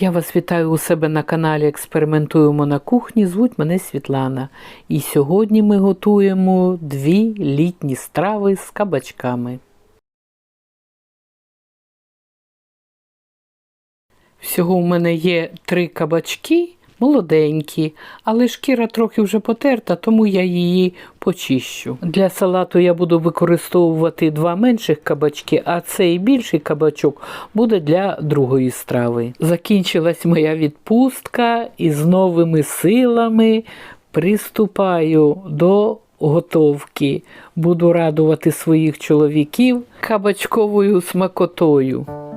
Я вас вітаю у себе на каналі Експериментуємо на кухні. Звуть мене Світлана. І сьогодні ми готуємо дві літні страви з кабачками. Всього у мене є три кабачки, молоденькі, але шкіра трохи вже потерта, тому я її почищу. Для салату я буду використовувати два менших кабачки, а цей більший кабачок буде для другої страви. Закінчилась моя відпустка і з новими силами приступаю до готовки. Буду радувати своїх чоловіків кабачковою смакотою.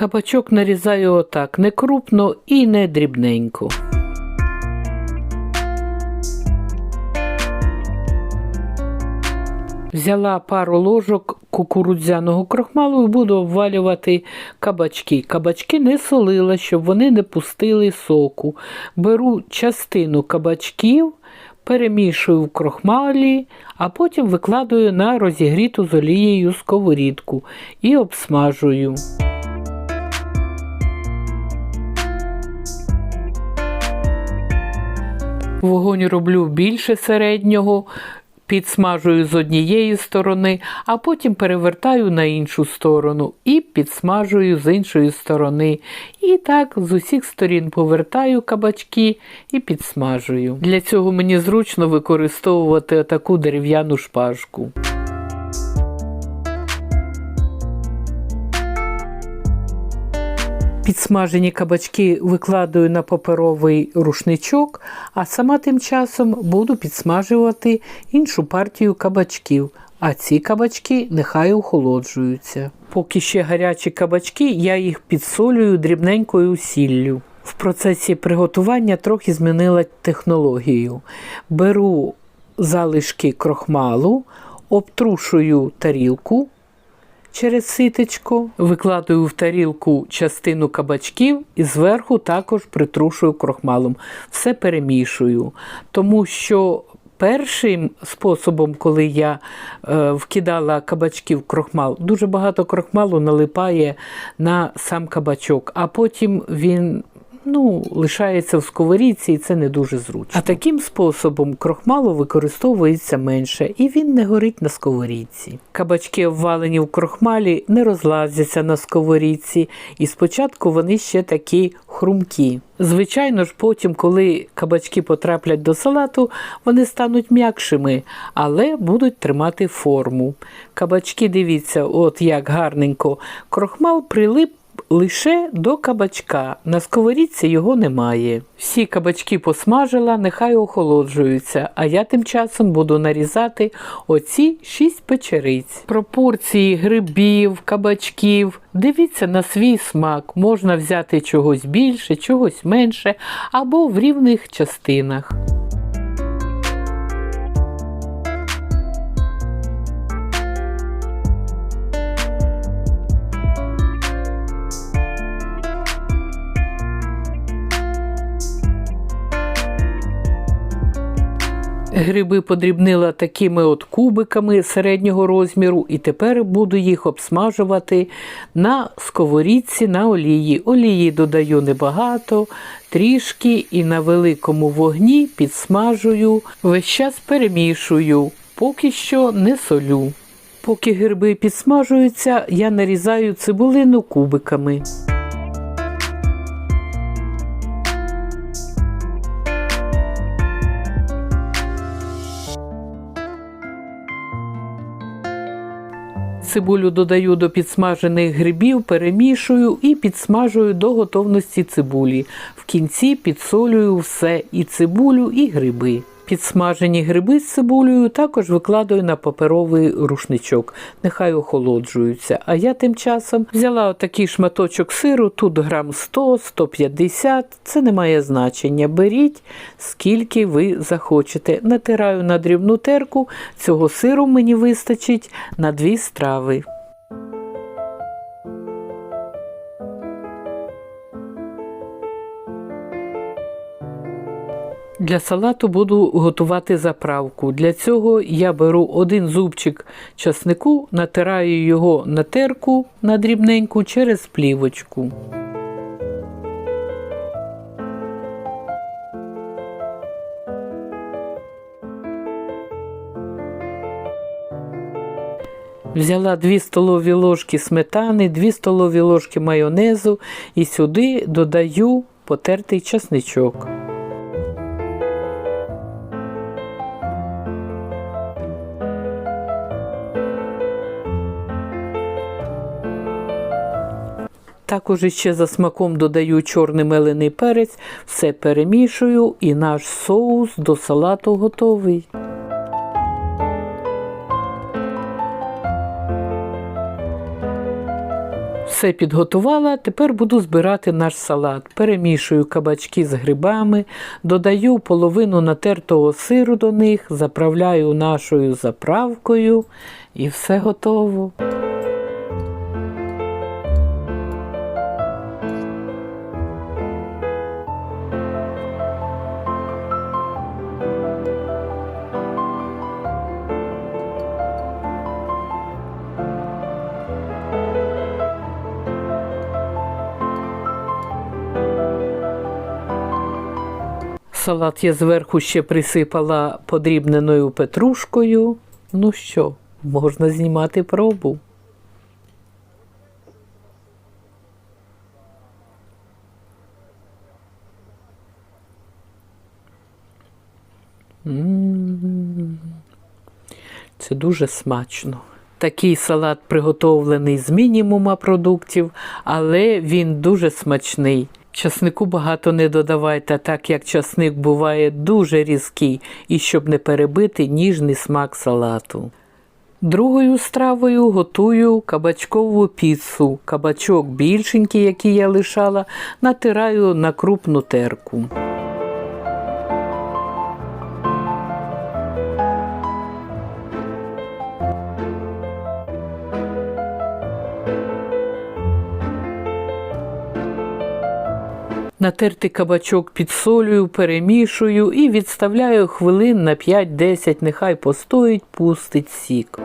Кабачок нарізаю отак, не крупно і не дрібненько. Взяла пару ложок кукурудзяного крохмалу і буду обвалювати кабачки. Кабачки не солила, щоб вони не пустили соку. Беру частину кабачків, перемішую в крохмалі, а потім викладаю на розігріту з олією сковорідку і обсмажую. Вогонь роблю більше середнього, підсмажую з однієї сторони, а потім перевертаю на іншу сторону і підсмажую з іншої сторони. І так з усіх сторін повертаю кабачки і підсмажую. Для цього мені зручно використовувати таку дерев'яну шпажку. Підсмажені кабачки викладаю на паперовий рушничок, а сама тим часом буду підсмажувати іншу партію кабачків. А ці кабачки нехай охолоджуються. Поки ще гарячі кабачки, я їх підсолюю дрібненькою сіллю. В процесі приготування трохи змінила технологію. Беру залишки крохмалу, обтрушую тарілку через ситечко, викладаю в тарілку частину кабачків і зверху також притрушую крохмалом. Все перемішую, тому що першим способом, коли я е, вкидала кабачки в крохмал, дуже багато крохмалу налипає на сам кабачок, а потім він ну, лишається в сковорідці, і це не дуже зручно. А таким способом крохмалу використовується менше, і він не горить на сковорідці. Кабачки, обвалені в крохмалі, не розлазяться на сковорідці, і спочатку вони ще такі хрумкі. Звичайно ж, потім, коли кабачки потраплять до салату, вони стануть м'якшими, але будуть тримати форму. Кабачки, дивіться, от як гарненько, крохмал прилип лише до кабачка. На сковорідці його немає. Всі кабачки посмажила, нехай охолоджуються, а я тим часом буду нарізати оці шість печериць. Пропорції грибів, кабачків. Дивіться на свій смак. Можна взяти чогось більше, чогось менше або в рівних частинах. Гриби подрібнила такими от кубиками середнього розміру, і тепер буду їх обсмажувати на сковорідці на олії. Олії додаю небагато, трішки і на великому вогні підсмажую, весь час перемішую, поки що не солю. Поки гриби підсмажуються, я нарізаю цибулину кубиками. Цибулю додаю до підсмажених грибів, перемішую і підсмажую до готовності цибулі. В кінці підсолюю все і цибулю, і гриби. Підсмажені гриби з цибулею також викладаю на паперовий рушничок. Нехай охолоджуються. А я тим часом взяла отакий шматочок сиру, тут грам 100-150, це не має значення. Беріть скільки ви захочете. Натираю на дрібну терку, цього сиру мені вистачить на дві страви. Для салату буду готувати заправку. Для цього я беру один зубчик часнику, натираю його на терку на дрібненьку через плівочку. Взяла 2 столові ложки сметани, 2 столові ложки майонезу і сюди додаю потертий часничок. Також ще за смаком додаю чорний мелений перець, все перемішую і наш соус до салату готовий. Все підготувала, тепер буду збирати наш салат. Перемішую кабачки з грибами, додаю половину натертого сиру до них, заправляю нашою заправкою і все готово. Салат я зверху ще присипала подрібненою петрушкою. Ну що, можна знімати пробу. Це дуже смачно. Такий салат приготовлений з мінімума продуктів, але він дуже смачний. Часнику багато не додавайте, так як часник буває дуже різкий і щоб не перебити ніжний смак салату. Другою стравою готую кабачкову піцу. Кабачок більшенький, який я лишала, натираю на крупну терку. Натертий кабачок підсолюю, перемішую і відставляю хвилин на 5-10, нехай постоїть, пустить сік.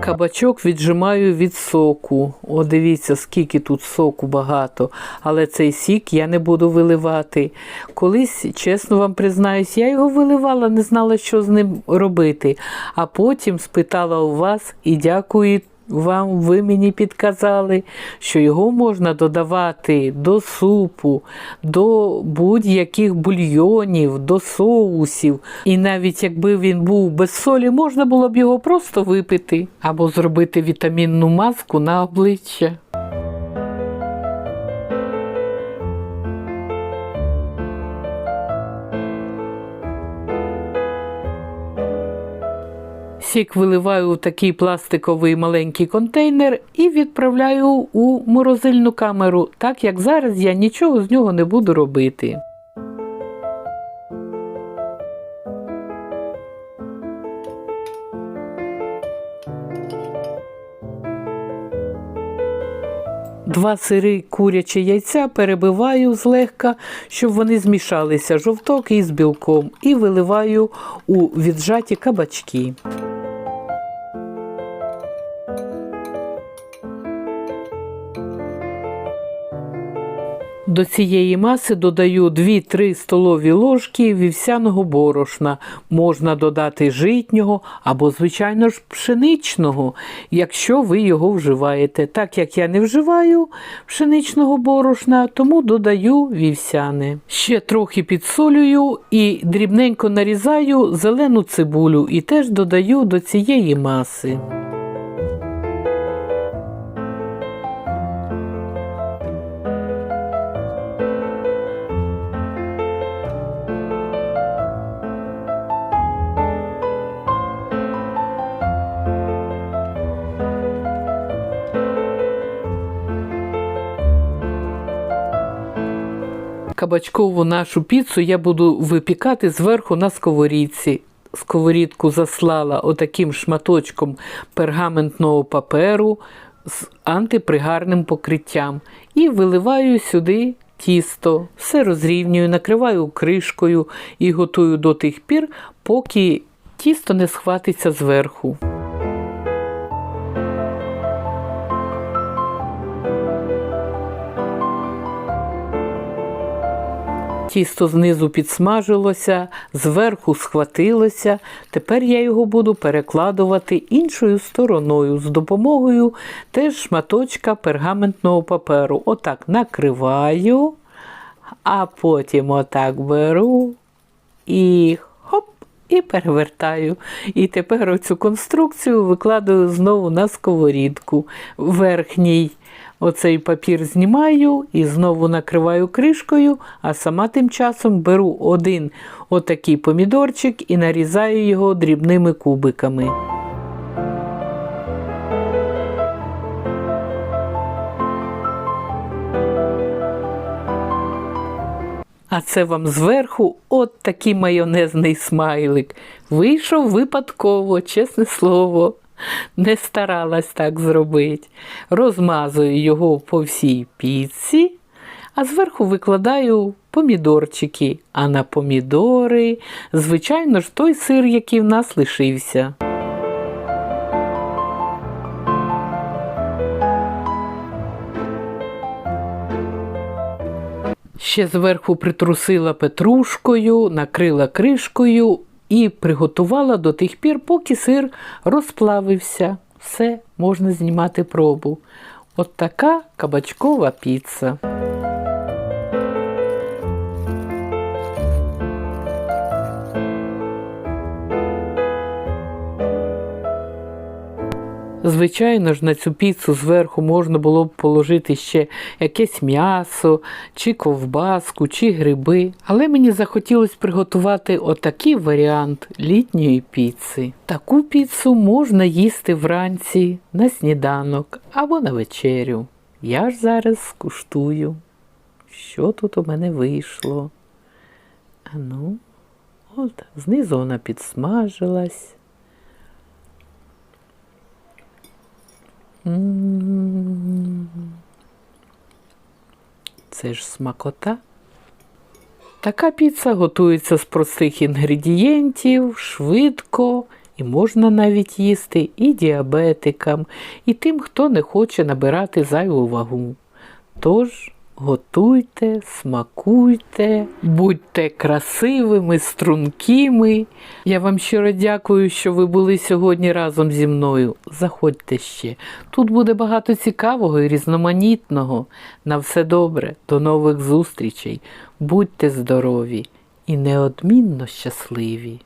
Кабачок віджимаю від соку. О, дивіться, скільки тут соку багато, але цей сік я не буду виливати. Колись, чесно вам признаюсь, я його виливала, не знала, що з ним робити. А потім спитала у вас і дякую вам ви мені підказали, що його можна додавати до супу, до будь-яких бульйонів, до соусів. І навіть якби він був без солі, можна було б його просто випити або зробити вітамінну маску на обличчя. Сік виливаю у такий пластиковий маленький контейнер і відправляю у морозильну камеру, так як зараз я нічого з нього не буду робити. Два сири курячі яйця перебиваю злегка, щоб вони змішалися жовток із білком, і виливаю у віджаті кабачки. До цієї маси додаю 2-3 столові ложки вівсяного борошна. Можна додати житнього або, звичайно ж, пшеничного, якщо ви його вживаєте. Так як я не вживаю пшеничного борошна, тому додаю вівсяне. Ще трохи підсолюю і дрібненько нарізаю зелену цибулю і теж додаю до цієї маси. Кабачкову нашу піцу я буду випікати зверху на сковорідці. Сковорідку заслала отаким шматочком пергаментного паперу з антипригарним покриттям і виливаю сюди тісто, все розрівнюю, накриваю кришкою і готую до тих пір, поки тісто не схватиться зверху. Тісто знизу підсмажилося, зверху схватилося. Тепер я його буду перекладувати іншою стороною з допомогою теж шматочка пергаментного паперу. Отак накриваю, а потім отак беру і хоп, і перевертаю. І тепер оцю конструкцію викладаю знову на сковорідку. Верхній оцей папір знімаю і знову накриваю кришкою, а сама тим часом беру один отакий помідорчик і нарізаю його дрібними кубиками. А це вам зверху от такий майонезний смайлик. Вийшов випадково, чесне слово. Не старалась так зробити. Розмазую його по всій піці, а зверху викладаю помідорчики. А на помідори, звичайно ж, той сир, який в нас лишився. Ще зверху притрусила петрушкою, накрила кришкою і приготувала до тих пір, поки сир розплавився. Все, можна знімати пробу. От така кабачкова піца. Звичайно ж, на цю піцу зверху можна було б положити ще якесь м'ясо, чи ковбаску, чи гриби. Але мені захотілося приготувати отакий варіант літньої піци. Таку піцу можна їсти вранці на сніданок або на вечерю. Я ж зараз скуштую, що тут у мене вийшло. А ну, от, знизу вона підсмажилась. Це ж смакота. Така піца готується з простих інгредієнтів, швидко, і можна навіть їсти і діабетикам, і тим, хто не хоче набирати зайву вагу. Тож готуйте, смакуйте, будьте красивими, стрункими. Я вам щиро дякую, що ви були сьогодні разом зі мною. Заходьте ще. Тут буде багато цікавого і різноманітного. На все добре, до нових зустрічей. Будьте здорові і неодмінно щасливі.